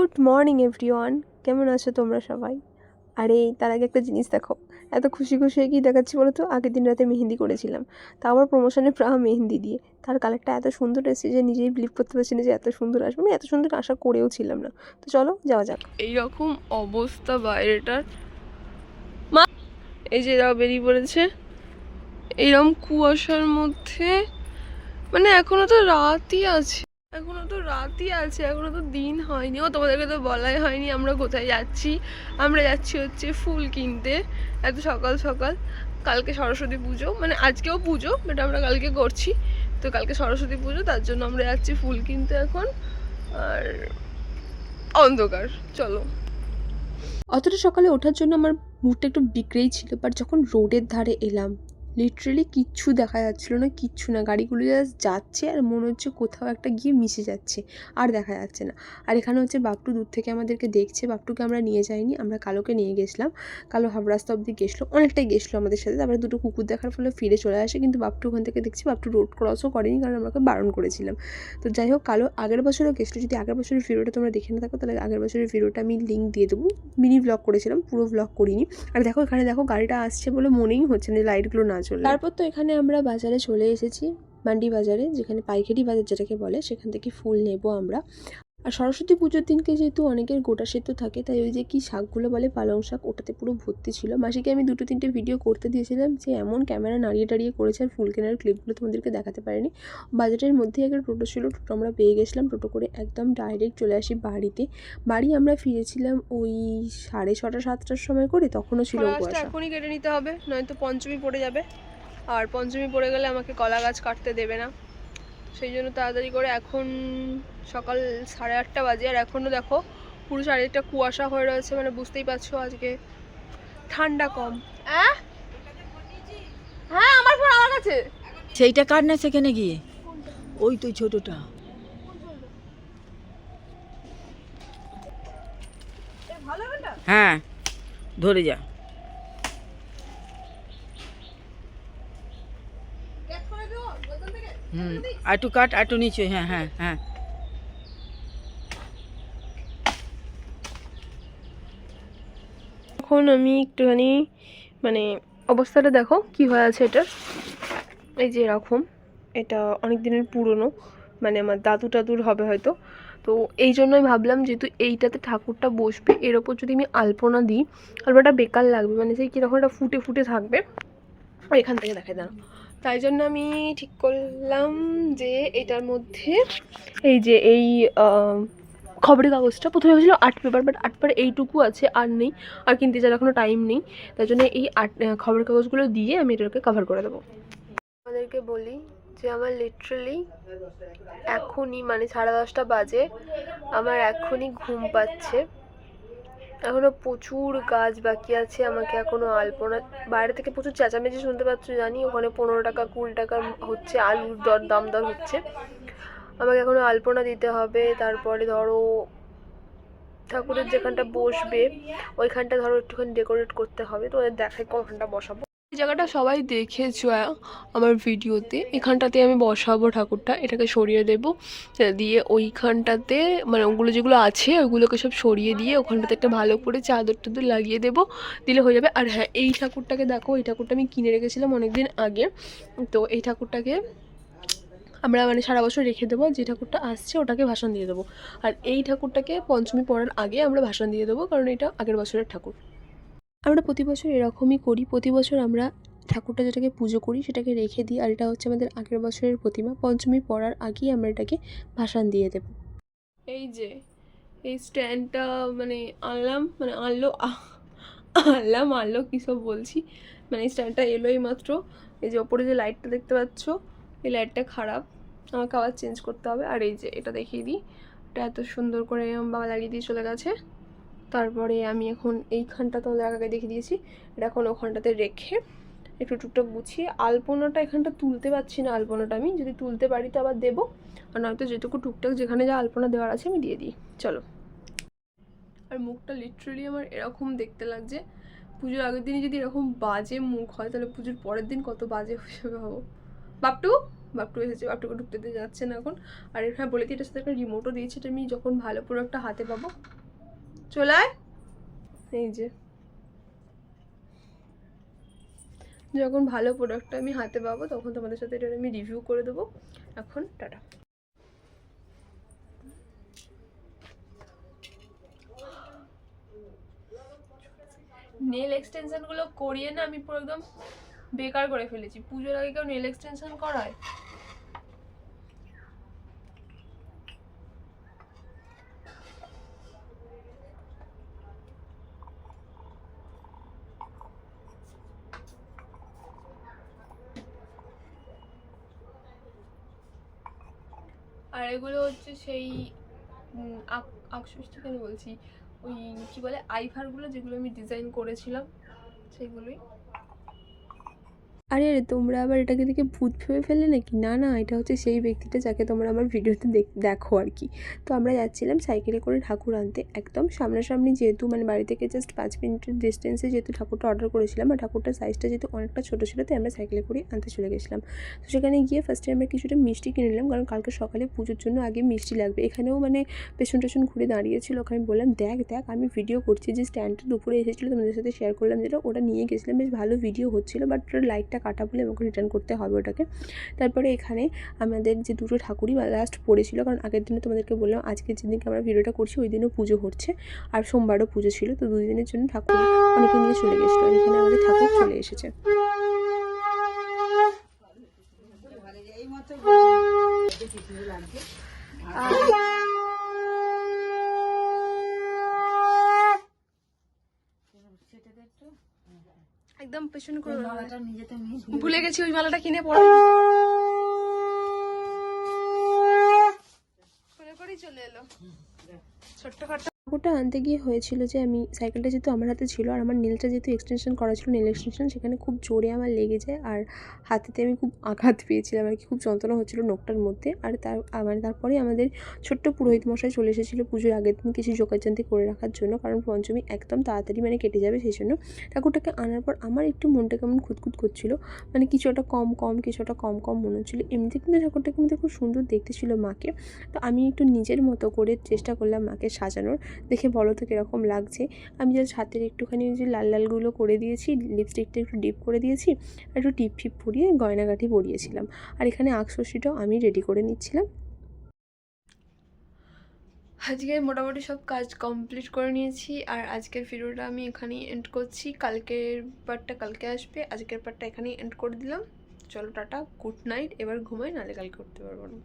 Good morning, everyone. কেমন আছো তোমরা সবাই? আরে, তার আগে একটা জিনিস দেখো। এত খুশি খুশি হয়ে কি দেখাচ্ছি বলো তো? আগের দিন রাতে মেহেন্দি করেছিলাম। তা আবার প্রমোশনে প্রায় মেহেন্দি দিয়ে। তার কালারটা এত সুন্দর এসেছে যে নিজেই বিলিভ করতে পারছি না যে এত সুন্দর আসবে। আমি এত সুন্দর আশা করেও ছিলাম না। তো চলো, যাওয়া যাক। এইরকম অবস্থা বাইরেটার। মা, এই যে এরাও বেরিয়ে পড়েছে। এইরকম কুয়াশার মধ্যে মানে এখনও তো রাতই আছে। এখনও তো রাতই আছে, এখনও তো দিন হয়নি। ও, তোমাদেরকে তো বলাই হয়নি আমরা কোথায় যাচ্ছি। আমরা যাচ্ছি হচ্ছে ফুল কিনতে, এত সকাল সকাল। কালকে সরস্বতী পুজো মানে আজকেও পুজো বাট আমরা কালকে করছি। তো কালকে সরস্বতী পুজো, তার জন্য আমরা যাচ্ছি ফুল কিনতে এখন। আর অন্ধকার, চলো। অতটা সকালে ওঠার জন্য আমার মুডটা একটু বিগড়েই ছিল বাট যখন রোডের ধারে এলাম লিটারেলি কিচ্ছু দেখা যাচ্ছিল না, কিচ্ছু না। গাড়িগুলো জাস্ট যাচ্ছে আর মনে হচ্ছে কোথাও একটা গিয়ে মিশে যাচ্ছে, আর দেখা যাচ্ছে না। আর এখানে হচ্ছে বাপটু দূর থেকে আমাদেরকে দেখছে, বাপটুকে আমরা নিয়ে যাইনি, আমরা কালোকে নিয়ে গেছিলাম। কালো হাবরাস্তা অব্দি গেছিল, অনেকটাই গেছিল আমাদের সাথে। তারপরে দুটো কুকুর দেখার ফলে ফিরে চলে আসে, কিন্তু বাপটু ওখান থেকে দেখছি বাপটু রোড ক্রসও করেনি, কারণ আমাকে বারণ করেছিলাম। তো যাই হোক, কালো আগের বছরও গেছিল, যদি আগের বছরের ভিডিওটা তোমরা দেখে না থাকো, তাহলে আগের বছরের ভিডিওটা আমি লিঙ্ক দিয়ে দেবো। মিনি ব্লগ করেছিলাম, পুরো ব্লগ করিনি। আর দেখো, এখানে দেখো, গাড়িটা আসছে বলে মনেই হচ্ছে না লাইটগুলো না চলে। তারপর তো এখানে আমরা বাজারে চলে এসেছি, মান্ডি বাজারে, যেখানে পাইকারি বাজার যেটাকে বলে, সেখান থেকে ফুল নেব আমরা। আর সরস্বতী পুজোর দিনকে যেহেতু অনেকের গোটা সেদ্ধ থাকে তাই ওই যে কি শাকগুলো বলে পালং শাক ওটাতে পুরো ভর্তি ছিল। মাসিকে আমি দুটো তিনটে ভিডিও করতে দিয়েছিলাম যে এমন ক্যামেরা নাড়িয়ে টাড়িয়ে করেছে আর ফুল কেনার ক্লিপগুলো তোমাদেরকে দেখাতে পারিনি। বাজেটের মধ্যেই একটা টোটো ছিল টোটো আমরা পেয়ে গেছিলাম। টোটো করে একদম ডাইরেক্ট চলে আসি বাড়িতে। বাড়ি আমরা ফিরেছিলাম ওই সাড়ে ছটা সাতটার সময় করে তখনও ছিল এখনই কেটে নিতে হবে নয়তো পঞ্চমী পড়ে যাবে। আর পঞ্চমী পড়ে গেলে আমাকে কলা গাছ কাটতে দেবে না। সেই জন্য তাড়াতাড়ি করে এখন সকাল সাড়ে আটটা বাজে। আর এখনও দেখো পুরো চারিদিকটা কুয়াশা হয়ে রয়েছে মানে বুঝতেই পারছ আজকে ঠান্ডা কম। হ্যাঁ হ্যাঁ আমার ফোন আমার কাছে। সেইটা কার না সেখানে গিয়ে? ওই তো ছোটটা। হ্যাঁ ধরে যা। হুম আটু কাট আটু নিচে হ্যাঁ হ্যাঁ হ্যাঁ। এখন আমি একটুখানি মানে অবস্থাটা দেখো, কি হয়ে আছে এটার। এই যে এরকম, এটা অনেক দিনের পুরনো মানে আমার দাদু টাদুর হবে হয়তো। তো এই জন্যই ভাবলাম যেহেতু এইটাতে ঠাকুরটা বসবে, এর ওপর যদি আমি আলপনা দিই, আলপনাটা বেকার লাগবে মানে সেই কীরকম একটা ফুটে ফুটে থাকবে, এখান থেকে দেখা দাঁড়া তাই জন্য আমি ঠিক করলাম যে এটার মধ্যে এই যে এই খবরের কাগজটা প্রথমে ভেবেছিলাম art paper but art paper এইটুকু আছে, আর নেই, আর কিনতে যাওয়ার এখনও টাইম নেই। তাই জন্য এই আর্ট খবরের কাগজগুলো দিয়ে আমি এটাকে কভার করে দেবো। আমাদেরকে বলি যে আমার লিটারালি এখনই মানে সাড়ে দশটা বাজে, আমার এখনই ঘুম পাচ্ছে। এখনও প্রচুর গাছ বাকি আছে, আমাকে এখনও আলপনা, বাইরে থেকে প্রচুর চেঁচামেচি শুনতে পাচ্ছ জানি, ওখানে পনেরো টাকা, কুড়ি টাকা হচ্ছে, আলুর দর, দাম দর হচ্ছে। আমাকে এখনও আলপনা দিতে হবে, তারপরে ধরো ঠাকুরের যেখানটা বসবে, ওইখানটা ধরো একটুখানি ডেকোরেট করতে হবে তো ওদের দেখাই কখনটা বসাবো। এই জায়গাটা সবাই দেখেছ আমার ভিডিওতে। এখানটাতে আমি বসাবো ঠাকুরটা, এটাকে সরিয়ে দেব। দিয়ে ওইখানটাতে মানে ওগুলো যেগুলো আছে ওইগুলোকে সব সরিয়ে দিয়ে ওখানটাতে একটা ভালো করে চাদর টাদর লাগিয়ে দেবো, দিলে হয়ে যাবে। আর হ্যাঁ এই ঠাকুরটাকে দেখো, এই ঠাকুরটা আমি কিনে রেখেছিলাম অনেকদিন আগে। তো এই ঠাকুরটাকে আমরা মানে সারা বছর রেখে দেবো, যে ঠাকুরটা আসছে ওটাকে ভাষণ দিয়ে দেবো। আর এই ঠাকুরটাকে পঞ্চমী পড়ার আগে আমরা ভাষণ দিয়ে দেবো, কারণ এটা আগের বছরের ঠাকুর। আমরা প্রতি বছর এরকমই করি। প্রতি বছর আমরা ঠাকুরটা যেটাকে পুজো করি সেটাকে রেখে দিই। আর এটা হচ্ছে আমাদের আগের বছরের প্রতিমা। পঞ্চমী পড়ার আগেই আমরা এটাকে ভাষণ দিয়ে দেব। এই যে, এই স্ট্যান্ডটা মানে আনলাম মানে আনলো আনলাম, আনলো কী সব বলছি? মানে এই স্ট্যান্ডটা এলোই মাত্র। এই যে ওপরে যে লাইটটা দেখতে পাচ্ছ, এই লাইটটা খারাপ। আমাকে আবার চেঞ্জ করতে হবে। আর এই যে এটা দেখিয়ে দিই। এটা এত সুন্দর করে বাবা লাগিয়ে দিয়ে চলে গেছে। তারপরে আমি এখন এইখানটা তোমাদের আগে দেখিয়ে দিয়েছি। এটা এখন ওখানটাতে রেখে একটু টুকটাক গুছিয়ে আলপনাটা এখানটা তুলতে পারছি না আলপনাটা আমি। যদি তুলতে পারি তো আবার দেবো। আর নয়তো যেটুকু টুকটাক যেখানে যা আলপনা দেওয়ার আছে আমি দিয়ে দিই। চলো। আর মুখটা লিটারেলি আমার এরকম দেখতে লাগছে। পুজোর আগের দিনই যদি এরকম বাজে মুখ হয়, তাহলে পুজোর পরের দিন কত বাজে হিসেবে হব বাপটু বাপটু এসেছে। বাপটুকে ঢুকতে দিয়ে যাচ্ছে না এখন। আর এখানে বলে দিই, এটার সাথে একটা রিমোটও দিয়েছি। এটা আমি যখন ভালো প্রোডাক্টটা হাতে পাবো। চলে আয়। এই যে। যখন ভালো প্রোডাক্টটা আমি হাতে পাবো তখন তোমাদের সাথে এটা আমি রিভিউ করে দেবো। এখন টাটা। নেল এক্সটেনশনগুলো করিয়ে না আমি পুরো একদম বেকার করে ফেলেছি। পুজোর আগে কেউ নেল এক্সটেনশন করায়? আর এগুলো হচ্ছে সেই উম, আক- আকসুষ্টি কেন বলছি ওই কী বলে আইভারগুলো যেগুলো আমি ডিজাইন করেছিলাম সেগুলোই আরে আরে, তোমরা আবার এটাকে দেখে ভূত ভেবে ফেললে নাকি? না না, এটা হচ্ছে সেই ব্যক্তিটা যাকে তোমরা আমার ভিডিওতে দেখ- আর কি। তো আমরা যাচ্ছিলাম সাইকেলে করে ঠাকুর আনতে। একদম সামনাসামনি যেহেতু মানে বাড়ি থেকে জাস্ট পাঁচ মিনিটের ডিস্টেন্সে যেহেতু ঠাকুরটা অর্ডার করেছিলাম, আর ঠাকুরটার সাইজটা যেহেতু অনেকটা ছোটো ছিল, তাই আমরা সাইকেলে করে আনতে চলে গেছিলাম। তো সেখানে গিয়ে ফার্স্টে আমরা কিছুটা মিষ্টি কিনে নিলাম, কারণ কালকে সকালে পুজোর জন্য আগে মিষ্টি লাগবে। এখানেও মানে পেছন টেছন ঘুরে দাঁড়িয়েছিল, ওকে আমি বললাম, দেখ দেখ, আমি ভিডিও করছি। যে স্ট্যান্ডটা দুপুরে এসেছিল, তোমাদের সাথে শেয়ার করলাম, যেটা ওটা নিয়ে গেছিলাম, বেশ ভালো ভিডিও হচ্ছিল বাট ওটার লাইটটা কাটা বলে আমাকে রিটার্ন করতে হবে ওটাকে। তারপরে এখানে আমাদের যে দুটো ঠাকুরই লাস্ট পড়েছিল, কারণ আগের দিনে তোমাদেরকে বললাম, আজকের যেদিনকে আমরা ভিডিওটা করছি, ওই দিনও পুজো হচ্ছে। আর সোমবারও পুজো ছিল, তো দুই দিনের জন্য ঠাকুর অনেকে নিয়ে চলে গেছিল, আর এখানে আমাদের ঠাকুর চলে এসেছে। এই একদম পেছন করে ভুলে গেছি। ওই মালাটা কিনে পড়া করে করেই চলে এলো। ছোট্ট ঠাকুরটা আনতে গিয়ে হয়েছিল যে আমি সাইকেলটা যেহেতু আমার হাতে ছিল আর আমার নেলটা যেহেতু এক্সটেনশন করা ছিল, নেল এক্সটেনশন সেখানে খুব জোরে আমার লেগে যায় আর হাতেতে আমি খুব আঘাত পেয়েছিলাম আর কি, খুব যন্ত্রণা হচ্ছিল নোকটার মধ্যে। আর তার আর মানে তারপরে আমাদের ছোট্ট পুরোহিত মশাই চলে এসেছিল পুজোর আগের দিন কিছু জোগাড়জান্তি করে রাখার জন্য, কারণ পঞ্চমী একদম তাড়াতাড়ি মানে কেটে যাবে সেই জন্য। ঠাকুরটাকে আনার পর আমার একটু মনটা কেমন খুঁতখুত করছিল মানে কিছুটা কম কম কিছুটা কম কম মনে হচ্ছিল। এমনিতে কিন্তু ঠাকুরটাকে মধ্যে খুব সুন্দর দেখতে ছিল মাকে। তো আমি একটু নিজের মতো করে চেষ্টা করলাম মাকে সাজানোর দেখে বলো তো কীরকম লাগছে। আমি জাস্ট হাতের একটুখানি যে লাল লালগুলো করে দিয়েছি লিপস্টিকটা একটু ডিপ করে দিয়েছি, আর একটু টিপ ফিপ পরিয়ে গয়নাগাঠি পরিয়েছিলাম। আর এখানে আঁকশিটাও আমি রেডি করে নিচ্ছিলাম। আজকে মোটামুটি সব কাজ কমপ্লিট করে নিয়েছি, আর আজকের ভিডিওটা আমি এখানেই এন্ড করছি। কালকের পার্টটা কালকে আসবে, আজকের পার্টটা এখানেই এন্ড করে দিলাম। চলো টাটা গুড নাইট এবার ঘুমাই, নাহলে কালকে করতে পারব না।